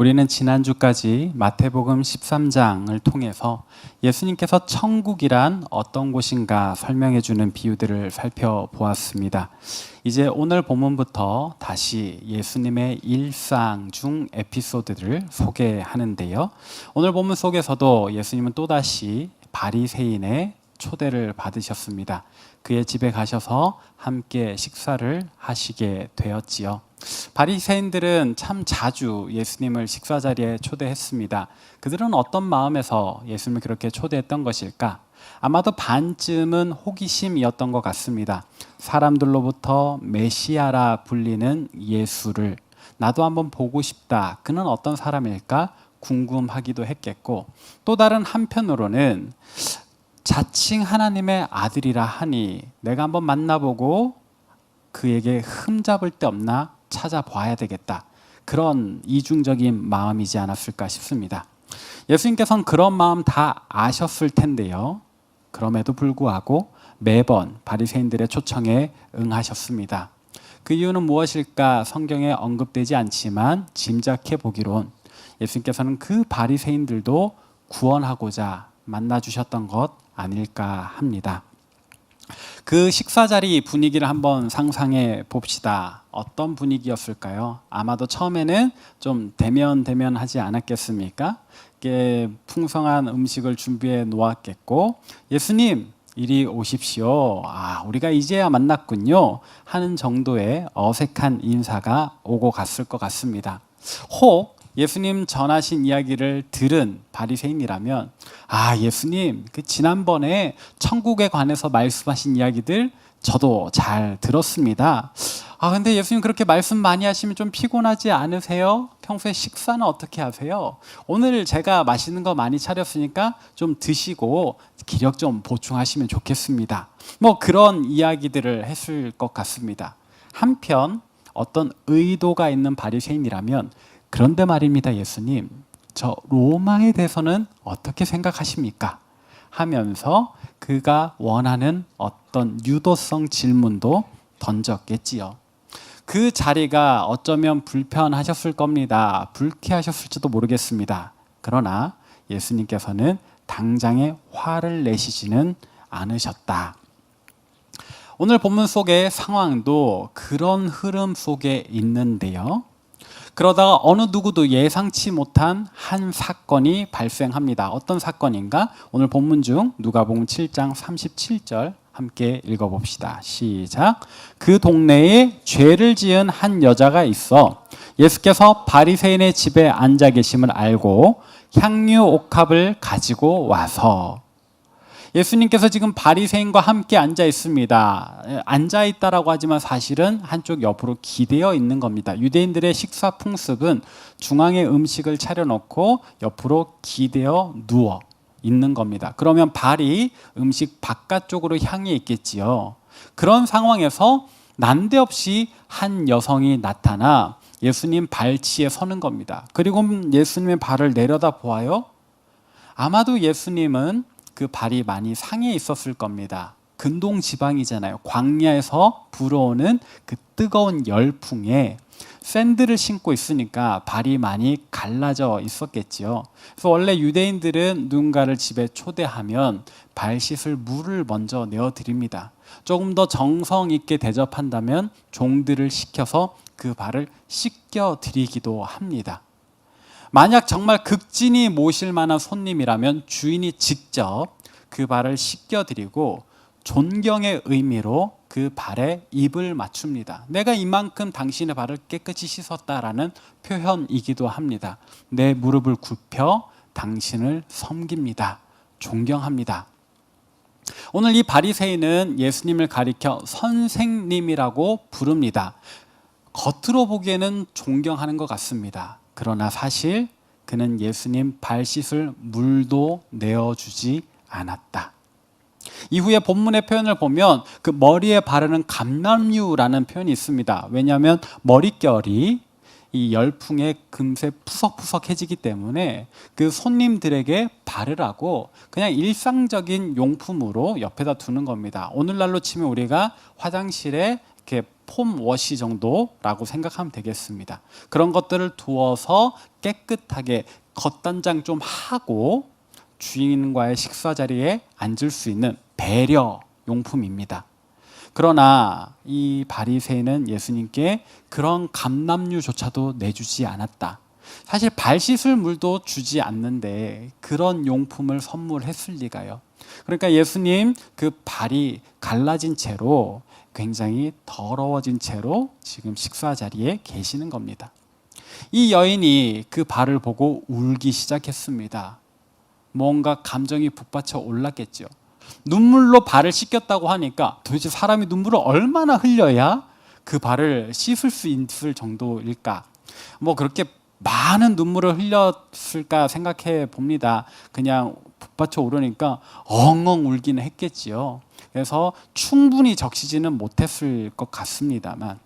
우리는 지난주까지 마태복음 13장을 통해서 예수님께서 천국이란 어떤 곳인가 설명해 주는 비유들을 살펴보았습니다. 이제 오늘 본문부터 다시 예수님의 일상 중 에피소드를 소개하는데요. 오늘 본문 속에서도 예수님은 또다시 바리새인의 초대를 받으셨습니다. 그의 집에 가셔서 함께 식사를 하시게 되었지요. 바리새인들은 참 자주 예수님을 식사 자리에 초대했습니다. 그들은 어떤 마음에서 예수님을 그렇게 초대했던 것일까? 아마도 반쯤은 호기심이었던 것 같습니다. 사람들로부터 메시아라 불리는 예수를 나도 한번 보고 싶다. 그는 어떤 사람일까? 궁금하기도 했겠고 또 다른 한편으로는 자칭 하나님의 아들이라 하니 내가 한번 만나보고 그에게 흠잡을 데 없나 찾아봐야 되겠다. 그런 이중적인 마음이지 않았을까 싶습니다. 예수님께서는 그런 마음 다 아셨을 텐데요. 그럼에도 불구하고 매번 바리새인들의 초청에 응하셨습니다. 그 이유는 무엇일까 성경에 언급되지 않지만 짐작해 보기론 예수님께서는 그 바리새인들도 구원하고자 만나 주셨던 것 아닐까 합니다. 그 식사 자리 분위기를 한번 상상해 봅시다. 어떤 분위기였을까요? 아마도 처음에는 좀 대면 대면 하지 않았겠습니까? 이게 풍성한 음식을 준비해 놓았겠고 예수님 이리 오십시오. 아, 우리가 이제야 만났군요. 하는 정도의 어색한 인사가 오고 갔을 것 같습니다. 혹 예수님 전하신 이야기를 들은 바리새인이라면 아 예수님 그 지난번에 천국에 관해서 말씀하신 이야기들 저도 잘 들었습니다. 아 근데 예수님 그렇게 말씀 많이 하시면 좀 피곤하지 않으세요? 평소에 식사는 어떻게 하세요? 오늘 제가 맛있는 거 많이 차렸으니까 좀 드시고 기력 좀 보충하시면 좋겠습니다. 뭐 그런 이야기들을 했을 것 같습니다. 한편 어떤 의도가 있는 바리새인이라면 그런데 말입니다, 예수님. 저 로마에 대해서는 어떻게 생각하십니까? 하면서 그가 원하는 어떤 유도성 질문도 던졌겠지요. 그 자리가 어쩌면 불편하셨을 겁니다. 불쾌하셨을지도 모르겠습니다. 그러나 예수님께서는 당장에 화를 내시지는 않으셨다. 오늘 본문 속의 상황도 그런 흐름 속에 있는데요. 그러다가 어느 누구도 예상치 못한 한 사건이 발생합니다. 어떤 사건인가? 오늘 본문 중 누가복음 7장 37절 함께 읽어봅시다. 시작. 그 동네에 죄를 지은 한 여자가 있어 예수께서 바리새인의 집에 앉아 계심을 알고 향유 옥합을 가지고 와서 예수님께서 지금 바리새인과 함께 앉아 있습니다. 앉아 있다라고 하지만 사실은 한쪽 옆으로 기대어 있는 겁니다. 유대인들의 식사 풍습은 중앙에 음식을 차려놓고 옆으로 기대어 누워 있는 겁니다. 그러면 발이 음식 바깥쪽으로 향해 있겠지요. 그런 상황에서 난데없이 한 여성이 나타나 예수님 발치에 서는 겁니다. 그리고 예수님의 발을 내려다 보아요. 아마도 예수님은 그 발이 많이 상해 있었을 겁니다. 근동 지방이잖아요. 광야에서 불어오는 그 뜨거운 열풍에 샌들을 신고 있으니까 발이 많이 갈라져 있었겠지요. 그래서 원래 유대인들은 누군가를 집에 초대하면 발 씻을 물을 먼저 내어 드립니다. 조금 더 정성 있게 대접한다면 종들을 시켜서 그 발을 씻겨 드리기도 합니다. 만약 정말 극진히 모실 만한 손님이라면 주인이 직접 그 발을 씻겨드리고 존경의 의미로 그 발에 입을 맞춥니다. 내가 이만큼 당신의 발을 깨끗이 씻었다라는 표현이기도 합니다. 내 무릎을 굽혀 당신을 섬깁니다. 존경합니다. 오늘 이 바리새인은 예수님을 가리켜 선생님이라고 부릅니다. 겉으로 보기에는 존경하는 것 같습니다. 그러나 사실 그는 예수님 발 씻을 물도 내어주지 않았다. 이후에 본문의 표현을 보면 그 머리에 바르는 감람유라는 표현이 있습니다. 왜냐하면 머릿결이 이 열풍에 금세 푸석푸석해지기 때문에 그 손님들에게 바르라고 그냥 일상적인 용품으로 옆에다 두는 겁니다. 오늘날로 치면 우리가 화장실에 이렇게 폼 워시 정도라고 생각하면 되겠습니다. 그런 것들을 두어서 깨끗하게 겉단장 좀 하고 주인과의 식사 자리에 앉을 수 있는 배려 용품입니다. 그러나 이 바리새인은 예수님께 그런 감남류조차도 내주지 않았다. 사실 발 씻을 물도 주지 않는데 그런 용품을 선물했을 리가요. 그러니까 예수님 그 발이 갈라진 채로 굉장히 더러워진 채로 지금 식사 자리에 계시는 겁니다. 이 여인이 그 발을 보고 울기 시작했습니다. 뭔가 감정이 북받쳐 올랐겠죠. 눈물로 발을 씻겼다고 하니까 도대체 사람이 눈물을 얼마나 흘려야 그 발을 씻을 수 있을 정도일까? 뭐 그렇게 많은 눈물을 흘렸을까 생각해 봅니다. 그냥 북받쳐 오르니까 엉엉 울기는 했겠지요. 그래서 충분히 적시지는 못했을 것 같습니다만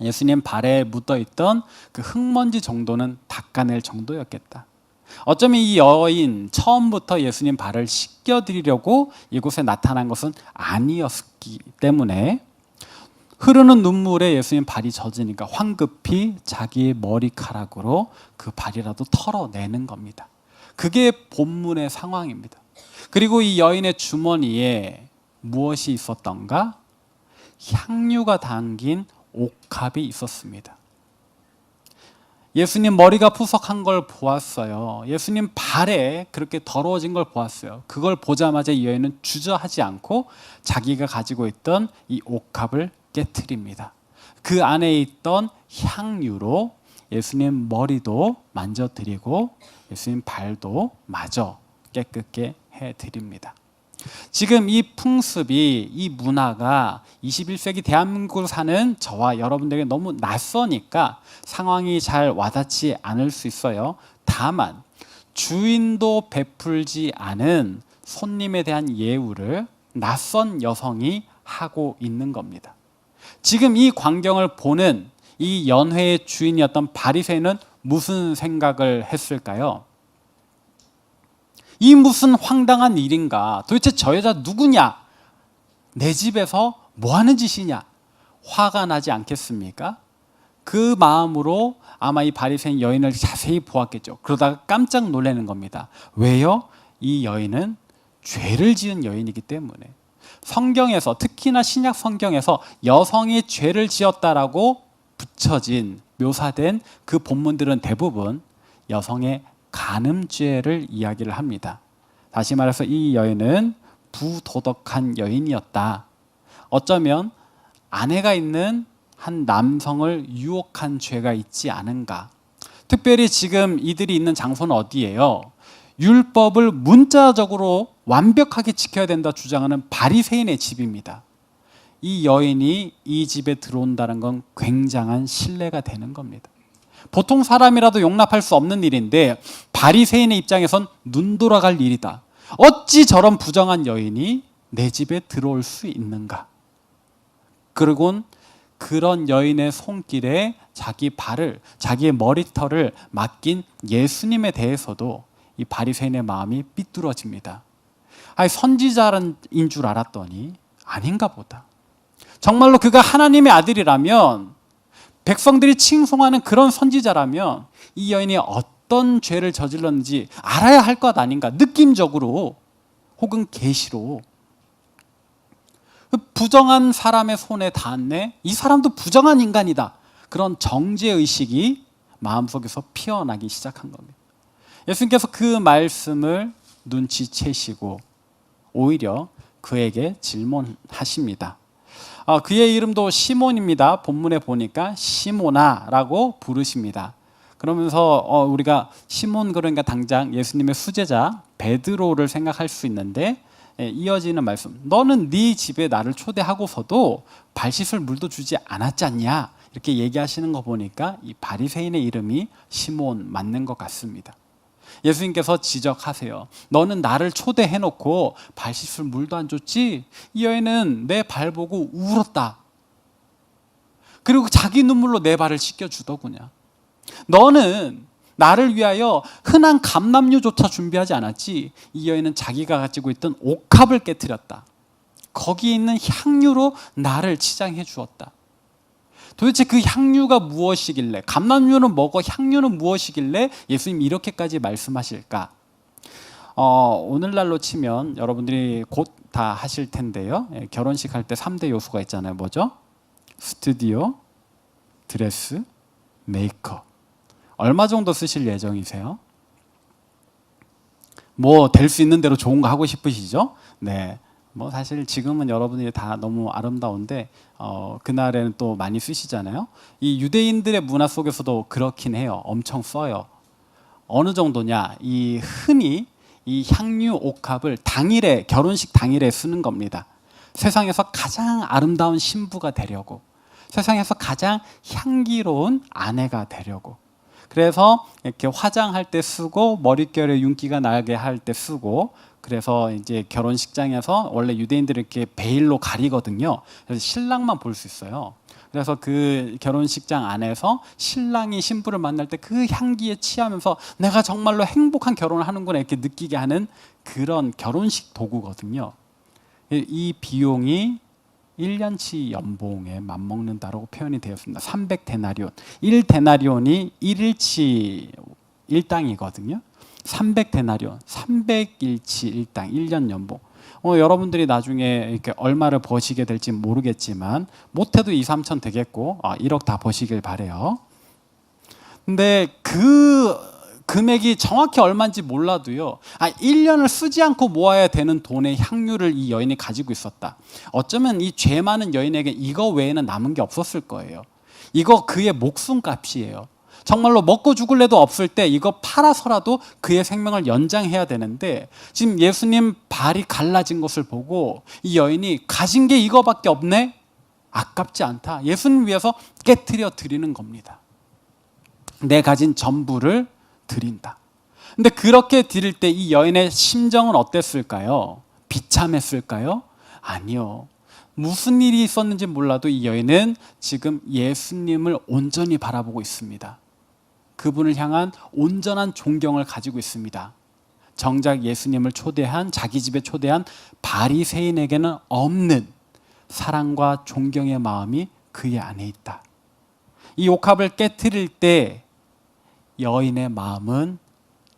예수님 발에 묻어 있던 그 흙먼지 정도는 닦아낼 정도였겠다. 어쩌면 이 여인 처음부터 예수님 발을 씻겨드리려고 이곳에 나타난 것은 아니었기 때문에 흐르는 눈물에 예수님 발이 젖으니까 황급히 자기의 머리카락으로 그 발이라도 털어내는 겁니다. 그게 본문의 상황입니다. 그리고 이 여인의 주머니에 무엇이 있었던가? 향유가 담긴 옥합이 있었습니다. 예수님 머리가 푸석한 걸 보았어요. 예수님 발에 그렇게 더러워진 걸 보았어요. 그걸 보자마자 이 여인은 주저하지 않고 자기가 가지고 있던 이 옥합을 깨뜨립니다. 그 안에 있던 향유로 예수님 머리도 만져드리고 예수님 발도 마저 깨끗게 해드립니다. 지금 이 풍습이 이 문화가 21세기 대한민국을 사는 저와 여러분들에게 너무 낯서니까 상황이 잘 와닿지 않을 수 있어요. 다만 주인도 베풀지 않은 손님에 대한 예우를 낯선 여성이 하고 있는 겁니다. 지금 이 광경을 보는 이 연회의 주인이었던 바리새인은 무슨 생각을 했을까요? 이 무슨 황당한 일인가? 도대체 저 여자 누구냐? 내 집에서 뭐 하는 짓이냐? 화가 나지 않겠습니까? 그 마음으로 아마 이 바리새인 여인을 자세히 보았겠죠. 그러다가 깜짝 놀라는 겁니다. 왜요? 이 여인은 죄를 지은 여인이기 때문에. 성경에서 특히나 신약 성경에서 여성이 죄를 지었다라고 붙여진 묘사된 그 본문들은 대부분 여성의 간음죄를 이야기를 합니다. 다시 말해서 이 여인은 부도덕한 여인이었다. 어쩌면 아내가 있는 한 남성을 유혹한 죄가 있지 않은가. 특별히 지금 이들이 있는 장소는 어디예요? 율법을 문자적으로 완벽하게 지켜야 된다 주장하는 바리새인의 집입니다. 이 여인이 이 집에 들어온다는 건 굉장한 신뢰가 되는 겁니다. 보통 사람이라도 용납할 수 없는 일인데 바리새인의 입장에선 눈 돌아갈 일이다. 어찌 저런 부정한 여인이 내 집에 들어올 수 있는가? 그리곤 그런 여인의 손길에 자기 발을 자기의 머리털을 맡긴 예수님에 대해서도 이 바리새인의 마음이 삐뚤어집니다. 아니 선지자인 줄 알았더니 아닌가 보다. 정말로 그가 하나님의 아들이라면 백성들이 칭송하는 그런 선지자라면 이 여인이 어떤 죄를 저질렀는지 알아야 할 것 아닌가 느낌적으로 혹은 계시로 부정한 사람의 손에 닿았네 이 사람도 부정한 인간이다 그런 정죄 의식이 마음속에서 피어나기 시작한 겁니다. 예수님께서 그 말씀을 눈치채시고 오히려 그에게 질문하십니다. 아, 그의 이름도 시몬입니다. 본문에 보니까 시모나라고 부르십니다. 그러면서 어, 우리가 시몬 그러니까 당장 예수님의 수제자 베드로를 생각할 수 있는데 예, 이어지는 말씀. 너는 네 집에 나를 초대하고서도 발 씻을 물도 주지 않았지 않냐? 이렇게 얘기하시는 거 보니까 이 바리새인의 이름이 시몬 맞는 것 같습니다. 예수님께서 지적하세요. 너는 나를 초대해 놓고 발 씻을 물도 안 줬지? 이 여인은 내 발 보고 울었다. 그리고 자기 눈물로 내 발을 씻겨 주더구냐. 너는 나를 위하여 흔한 감남류조차 준비하지 않았지. 이 여인은 자기가 가지고 있던 옥합을 깨뜨렸다. 거기 있는 향유로 나를 치장해 주었다. 도대체 그 향유가 무엇이길래 감람유는 뭐고 향유는 무엇이길래 예수님 이렇게까지 말씀하실까? 어, 오늘날로 치면 여러분들이 곧 다 하실 텐데요. 예, 결혼식 할 때 3대 요소가 있잖아요. 뭐죠? 스튜디오, 드레스, 메이크업. 얼마 정도 쓰실 예정이세요? 뭐 될 수 있는 대로 좋은 거 하고 싶으시죠? 네. 뭐 사실 지금은 여러분들이 다 너무 아름다운데 어, 그날에는 또 많이 쓰시잖아요. 이 유대인들의 문화 속에서도 그렇긴 해요. 엄청 써요. 어느 정도냐? 이 흔히 이 향유 옥합을 당일에 결혼식 당일에 쓰는 겁니다. 세상에서 가장 아름다운 신부가 되려고 세상에서 가장 향기로운 아내가 되려고 그래서 이렇게 화장할 때 쓰고 머릿결에 윤기가 나게 할 때 쓰고 그래서 이제 결혼식장에서 원래 유대인들이 이렇게 베일로 가리거든요. 그래서 신랑만 볼 수 있어요. 그래서 그 결혼식장 안에서 신랑이 신부를 만날 때 그 향기에 취하면서 내가 정말로 행복한 결혼을 하는구나 이렇게 느끼게 하는 그런 결혼식 도구거든요. 이 비용이 1년치 연봉에 맞먹는다라고 표현이 되었습니다. 300 데나리온. 1 데나리온이 1일치 일당이거든요. 300데나리온, 300일치 일당, 1년 연봉. 어, 여러분들이 나중에 이렇게 얼마를 버시게 될지 모르겠지만 못해도 2, 3천 되겠고 아, 1억 다 버시길 바래요. 근데 그 금액이 정확히 얼마인지 몰라도요. 아, 1년을 쓰지 않고 모아야 되는 돈의 향유를 이 여인이 가지고 있었다. 어쩌면 이 죄 많은 여인에게 이거 외에는 남은 게 없었을 거예요. 이거 그의 목숨값이에요. 정말로 먹고 죽을래도 없을 때 이거 팔아서라도 그의 생명을 연장해야 되는데 지금 예수님 발이 갈라진 것을 보고 이 여인이 가진 게 이거밖에 없네? 아깝지 않다. 예수님 위해서 깨뜨려 드리는 겁니다. 내 가진 전부를 드린다. 근데 그렇게 드릴 때 이 여인의 심정은 어땠을까요? 비참했을까요? 아니요. 무슨 일이 있었는지 몰라도 이 여인은 지금 예수님을 온전히 바라보고 있습니다. 그분을 향한 온전한 존경을 가지고 있습니다. 정작 예수님을 초대한 자기 집에 초대한 바리새인에게는 없는 사랑과 존경의 마음이 그의 안에 있다. 이 옥합을 깨뜨릴 때 여인의 마음은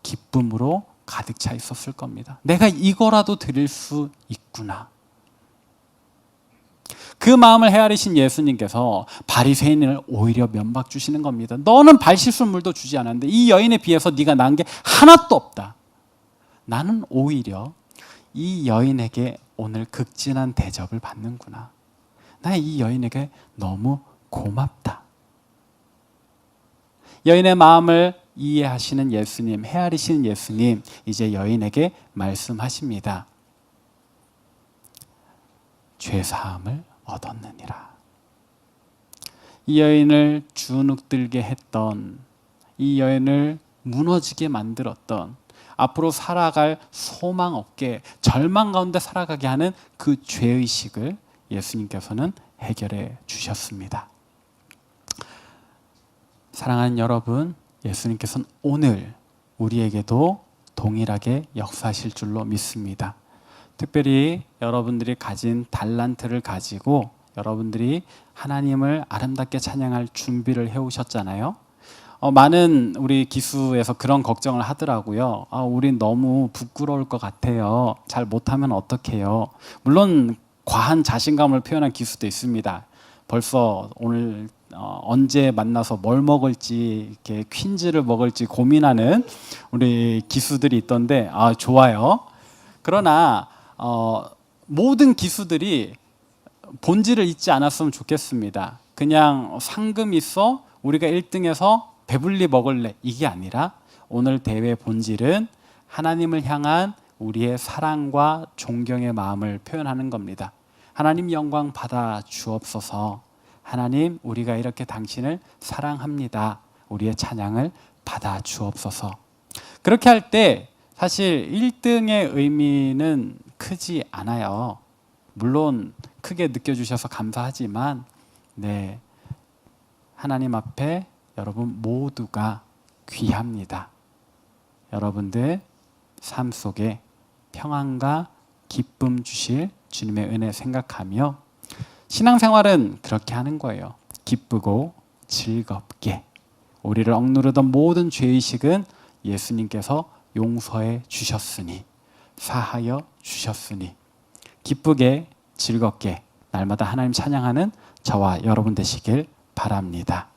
기쁨으로 가득 차 있었을 겁니다. 내가 이거라도 드릴 수 있구나. 그 마음을 헤아리신 예수님께서 바리새인을 오히려 면박 주시는 겁니다. 너는 발 씻을 물도 주지 않았는데 이 여인에 비해서 네가 난 게 하나도 없다. 나는 오히려 이 여인에게 오늘 극진한 대접을 받는구나. 나 이 여인에게 너무 고맙다. 여인의 마음을 이해하시는 예수님, 헤아리시는 예수님, 이제 여인에게 말씀하십니다. 죄 사함을 얻었느니라. 이 여인을 주눅들게 했던 이 여인을 무너지게 만들었던 앞으로 살아갈 소망 없게 절망 가운데 살아가게 하는 그 죄의식을 예수님께서는 해결해 주셨습니다. 사랑하는 여러분, 예수님께서는 오늘 우리에게도 동일하게 역사하실 줄로 믿습니다. 특별히 여러분들이 가진 달란트를 가지고 여러분들이 하나님을 아름답게 찬양할 준비를 해오셨잖아요. 어, 많은 우리 기수에서 그런 걱정을 하더라고요. 아, 우린 너무 부끄러울 것 같아요. 잘 못하면 어떡해요. 물론 과한 자신감을 표현한 기수도 있습니다. 벌써 오늘 어, 언제 만나서 뭘 먹을지 이렇게 퀸즈를 먹을지 고민하는 우리 기수들이 있던데 아 좋아요. 그러나 어, 모든 기수들이 본질을 잊지 않았으면 좋겠습니다. 그냥 상금 있어 우리가 1등해서 배불리 먹을래 이게 아니라 오늘 대회 본질은 하나님을 향한 우리의 사랑과 존경의 마음을 표현하는 겁니다. 하나님 영광 받아 주옵소서. 하나님 우리가 이렇게 당신을 사랑합니다. 우리의 찬양을 받아 주옵소서. 그렇게 할 때 사실 1등의 의미는 크지 않아요. 물론 크게 느껴주셔서 감사하지만, 네. 하나님 앞에 여러분 모두가 귀합니다. 여러분들 삶 속에 평안과 기쁨 주실 주님의 은혜 생각하며 신앙생활은 그렇게 하는 거예요. 기쁘고 즐겁게 우리를 억누르던 모든 죄의식은 예수님께서 용서해 주셨으니 사하여 주셨으니 기쁘게 즐겁게 날마다 하나님 찬양하는 저와 여러분 되시길 바랍니다.